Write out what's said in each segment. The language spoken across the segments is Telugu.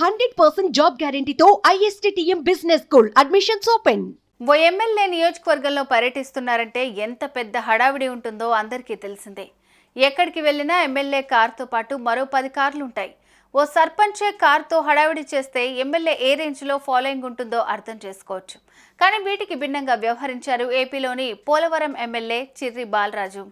Hundred percent job గ్యారంటీతో ISTTM business school admissions open. ఓ ఎమ్మెల్యే నియోజకవర్గంలో పర్యటిస్తున్నారంటే ఎంత పెద్ద హడావిడి ఉంటుందో అందరికీ తెలిసిందే. ఎక్కడికి వెళ్ళినా ఎమ్మెల్యే కార్తో పాటు మరో పది కార్లు ఉంటాయి. ఓ సర్పంచే కార్తో హడావిడి చేస్తే ఎమ్మెల్యే ఏ రేంజ్లో ఫాలోయింగ్ ఉంటుందో అర్థం చేసుకోవచ్చు. కానీ వీటికి భిన్నంగా వ్యవహరించారు ఏపీలోని పోలవరం ఎమ్మెల్యే చిర్రి బాలరాజు.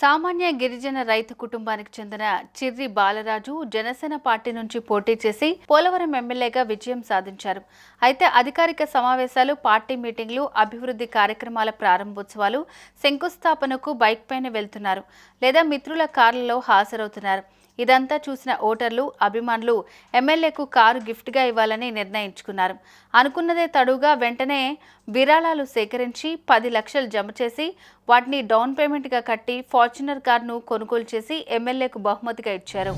సామాన్య గిరిజన రైతు కుటుంబానికి చెందిన చిర్రి బాలరాజు జనసేన పార్టీ నుంచి పోటీ చేసి పోలవరం ఎమ్మెల్యేగా విజయం సాధించారు. అయితే అధికారిక సమావేశాలు పార్టీ మీటింగ్లు అభివృద్ధి కార్యక్రమాల ప్రారంభోత్సవాలు శంకుస్థాపనకు బైక్ పైన వెళ్తున్నారు లేదా మిత్రుల కార్లలో హాజరవుతున్నారు. ఇదంతా చూసిన ఓటర్లు అభిమానులు ఎమ్మెల్యేకు కారు గిఫ్ట్గా ఇవ్వాలని నిర్ణయించుకున్నారు. అనుకున్నదే తడుగా వెంటనే విరాళాలు సేకరించి పది లక్షలు జమ చేసి వాటిని డౌన్ పేమెంట్గా కట్టి ఫార్చునర్ కార్ను కొనుగోలు చేసి ఎమ్మెల్యేకు బహుమతిగా ఇచ్చారు.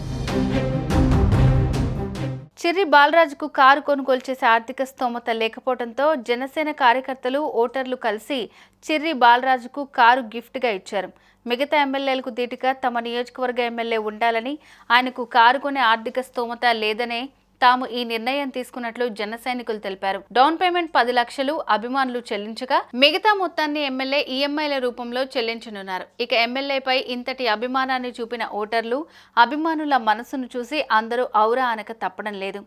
చిర్రి బాలరాజుకు కారు కొనుగోలు చేసే ఆర్థిక స్తోమత లేకపోవడంతో జనసేన కార్యకర్తలు ఓటర్లు కలిసి చిర్రి బాలరాజుకు కారు గిఫ్ట్గా ఇచ్చారు. మిగతా ఎమ్మెల్యేలకు దీటుగా తమ నియోజకవర్గ ఎమ్మెల్యే ఉండాలని ఆయనకు కారు కొనే ఆర్థిక స్తోమత లేదనే తాము ఈ నిర్ణయం తీసుకున్నట్లు జన సైనికులు తెలిపారు. డౌన్ పేమెంట్ పది లక్షలు అభిమానులు చెల్లించగా మిగతా మొత్తాన్ని ఎమ్మెల్యే ఈఎంఐల రూపంలో చెల్లించనున్నారు. ఇక ఎమ్మెల్యేపై ఇంతటి అభిమానాన్ని చూపిన ఓటర్లు అభిమానుల మనసును చూసి అందరూ ఔరా అనక తప్పడం లేదు.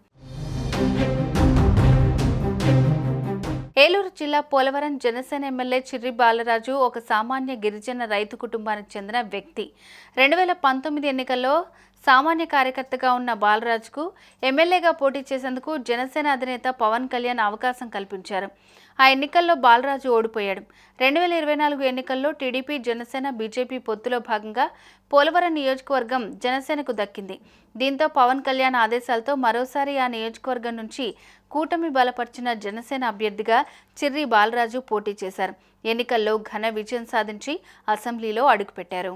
ఏలూరు జిల్లా పోలవరం జనసేన ఎమ్మెల్యే చిర్రి బాలరాజు ఒక సామాన్య గిరిజన రైతు కుటుంబానికి చెందిన వ్యక్తి. రెండు వేల పంతొమ్మిది ఎన్నికల్లో సామాన్య కార్యకర్తగా ఉన్న బాలరాజుకు ఎమ్మెల్యేగా పోటీ చేసేందుకు జనసేన అధినేత పవన్ కళ్యాణ్ అవకాశం కల్పించారు. ఆ ఎన్నికల్లో బాలరాజు ఓడిపోయాడు. రెండు వేల ఇరవై నాలుగు ఎన్నికల్లో టీడీపీ జనసేన బీజేపీ పొత్తులో భాగంగా పోలవరం నియోజకవర్గం జనసేనకు దక్కింది. దీంతో పవన్ కళ్యాణ్ ఆదేశాలతో మరోసారి ఆ నియోజకవర్గం నుంచి కూటమి బలపరిచిన జనసేన అభ్యర్థిగా చిర్రి బాలరాజు పోటీ చేశారు. ఎన్నికల్లో ఘన విజయం సాధించి అసెంబ్లీలో అడుగుపెట్టారు.